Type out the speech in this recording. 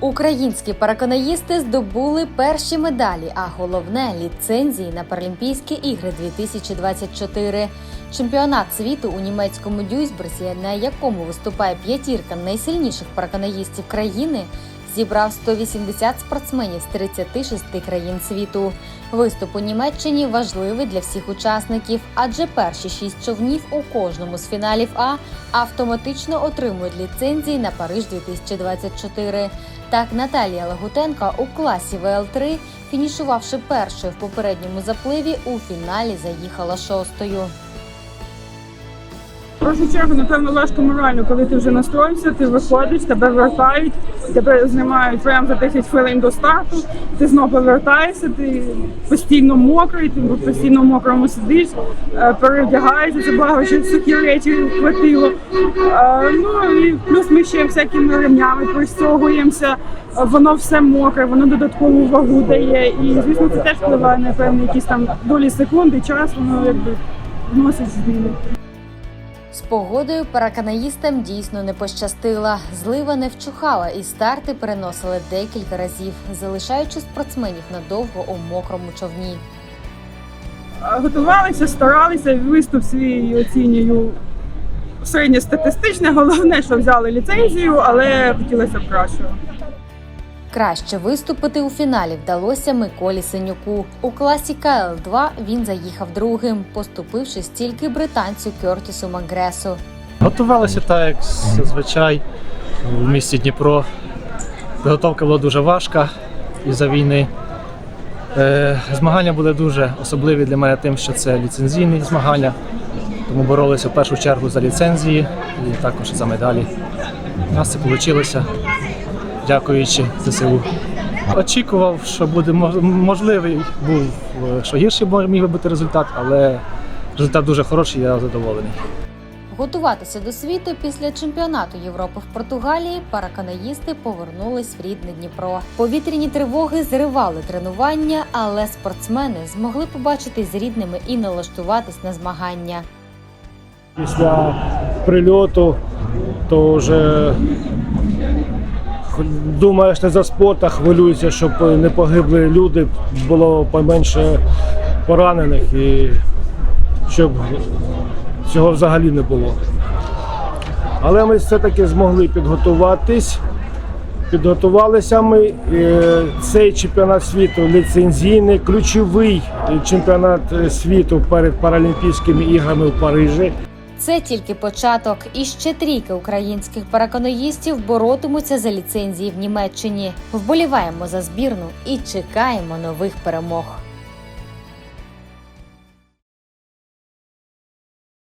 Українські параканаїсти здобули перші медалі, а головне ліцензії на Паралімпійські ігри 2024. Чемпіонат світу у німецькому Дюйсбурзі, на якому виступає п'ятірка найсильніших параканаїстів країни, зібрав 180 спортсменів з 36 країн світу. Виступ у Німеччині важливий для всіх учасників, адже перші шість човнів у кожному з фіналів А автоматично отримують ліцензії на Париж 2024. Так, Наталія Лагутенко у класі ВЛ3, фінішувавши першою в попередньому запливі, у фіналі заїхала шостою. В першу чергу, напевно, важко морально, коли ти вже настроївся, ти виходиш, тебе вертають, тебе знімають прямо за 10 хвилин до старту, ти знову повертаєшся, ти постійно мокрий, ти постійно в мокрому сидиш, е, перевдягаєшся, це благо, що сухі речі хватило. Е, Ну і плюс ми ще всякими ремнями пристягуємося, воно все мокре, воно додаткову вагу дає. І звісно, це теж впливає на певні якісь там долі секунди, час, воно якби вносить зміни. З погодою параканаїстам дійсно не пощастило. Злива не вчухала, і старти переносили декілька разів, залишаючи спортсменів надовго у мокрому човні. Готувалися, старалися, виступ свій оцінюю середньостатистичне. Головне, що взяли ліцензію, але хотілося б кращого. Краще виступити у фіналі вдалося Миколі Синюку. У класі КЛ-2 він заїхав другим, поступившись тільки британцю Кертісу Макгресу. Готувалися так, як зазвичай в місті Дніпро. Підготовка була дуже важка із-за війни. Е, Змагання були дуже особливі для мене тим, що це ліцензійні змагання. Тому боролися в першу чергу за ліцензії і також за медалі. У нас це вийшло, дякуючи ЗСУ. Очікував, що буде можливий, був, е, що гірший міг би бути результат, але результат дуже хороший, я задоволений. Готуватися до світу після чемпіонату Європи в Португалії параканаїсти повернулись в рідне Дніпро. Повітряні тривоги зривали тренування, але спортсмени змогли побачитись з рідними і налаштуватись на змагання. Після прильоту то вже думаєш не за спорт, а хвилюєшся, щоб не погибли люди, було поменше поранених і щоб цього взагалі не було. Але ми все-таки змогли підготуватись. Підготувалися ми. Цей чемпіонат світу ліцензійний, ключовий чемпіонат світу перед Паралімпійськими іграми в Парижі. Це тільки початок, і ще трійки українських параконоїстів боротимуться за ліцензії в Німеччині. Вболіваємо за збірну і чекаємо нових перемог.